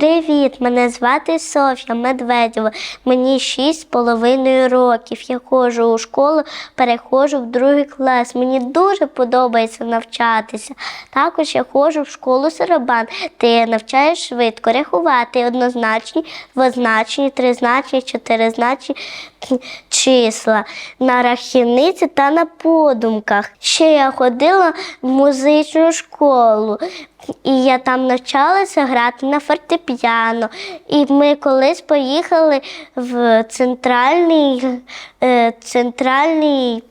Привіт! Мене звати Софія Медведєва. Мені шість з половиною років. Я ходжу у школу, переходжу в другий клас. Мені дуже подобається навчатися. Також я ходжу в школу Сарабан, де я навчаєш швидко рахувати однозначні, двозначні, тризначні, чотиризначні числа на рахівниці та на подумках. Ще я ходила в музичну школу. І я там навчалася грати на фортепіано. І ми колись поїхали в центральний, е, центральний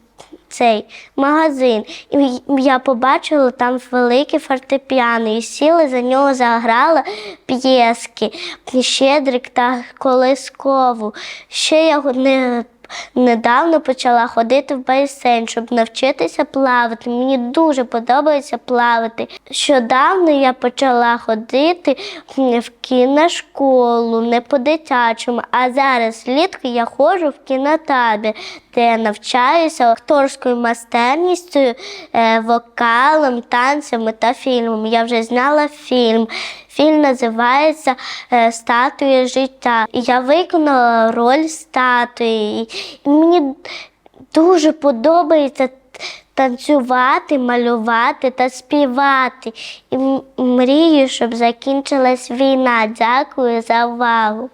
цей магазин. І я побачила там велике фортепіано і сіла за нього, заграла п'єски, Щедрик та Колискову. Ще я не Недавно почала ходити в басейн, щоб навчитися плавати. Мені дуже подобається плавати. Щодавно я почала ходити в кіношколу, не по-дитячому, а зараз влітку я ходжу в кінотабір, де я навчаюся акторською майстерністю, е, вокалом, танцями та фільмом. Я вже зняла фільм. Фільм називається е, Статуя життя. Я виконала роль статуї. Мені дуже подобається танцювати, малювати та співати. І мрію, щоб закінчилась війна. Дякую за увагу.